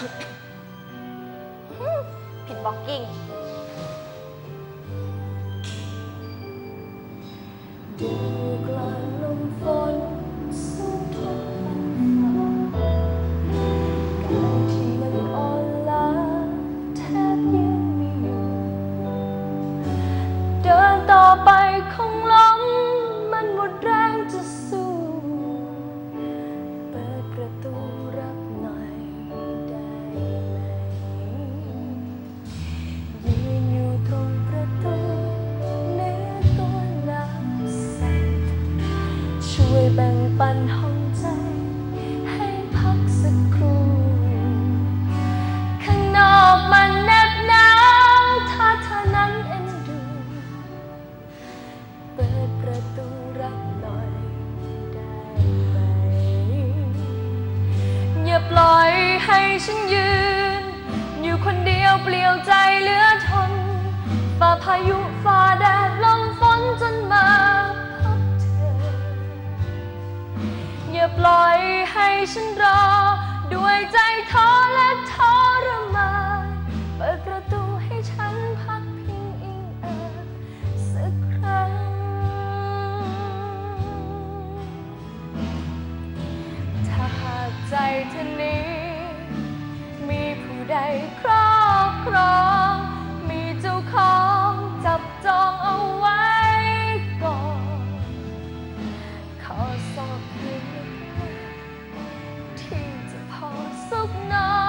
ผิดบล็อกกิ้ง ดูกลางลมฝนสุดทนการที่มันอ่อนล้าแทบยืนไม่อยู่ เดินต่อไปคงล้มมันหมดแรงจะสู้ ฉันยืน อยู่คนเดียวเปลี่ยวใจเหลือทนฝ่าพายุฝ่าแดดลมฝนจนมาพบเธอ อย่าปล่อยให้ฉันรอ ด้วยใจท้อและทรมานเปิดประตูให้ฉันพักพิงอิงเอิบสักครั้ง ถ้าหากใจเธอนี้ ครอบครอง มีเจ้าของจับจองเอาไว้ก่อนขอสอบเพียงเล็กน้อยที่จะพอสุขนอน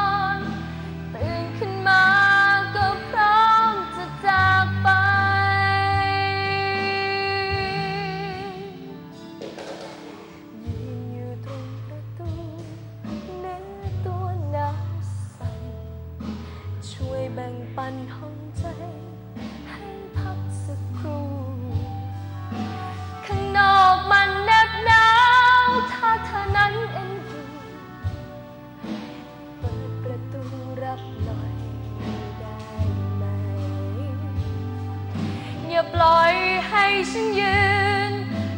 ช่วยแบ่งปันห้องใจ ให้พักสักครู่ข้างนอกมันแนบหนาวถ้าเธอนั้นเอ็นดูเปิดประตูรับหน่อยได้ไหม อย่าปล่อยให้ฉันยืน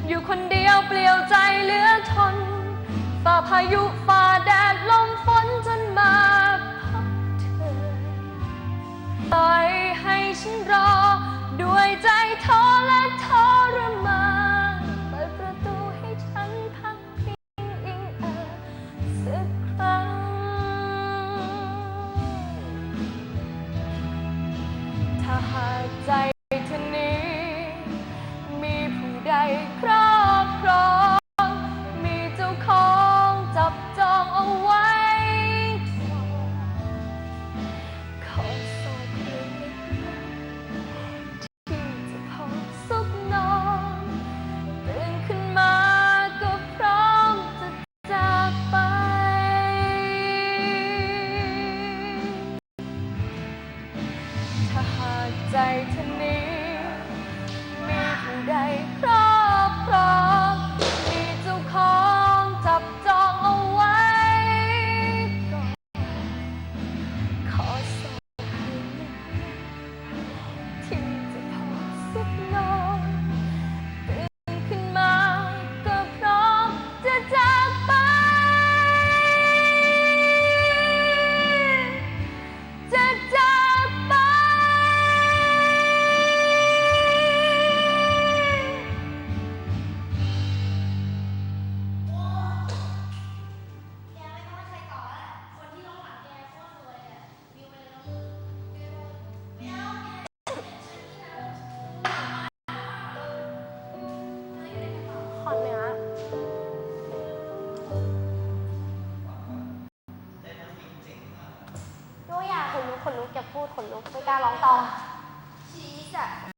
อยู่คนเดียวเปลี่ยวใจเหลือทนฝ่าพายุฝ่าแดดลมฝน ล่อยให้ฉันรอด้วยใจท้อ ใดครอบ ขนลุกจะพูดขนลุกไม่กล้าร้องต่อชีสอะ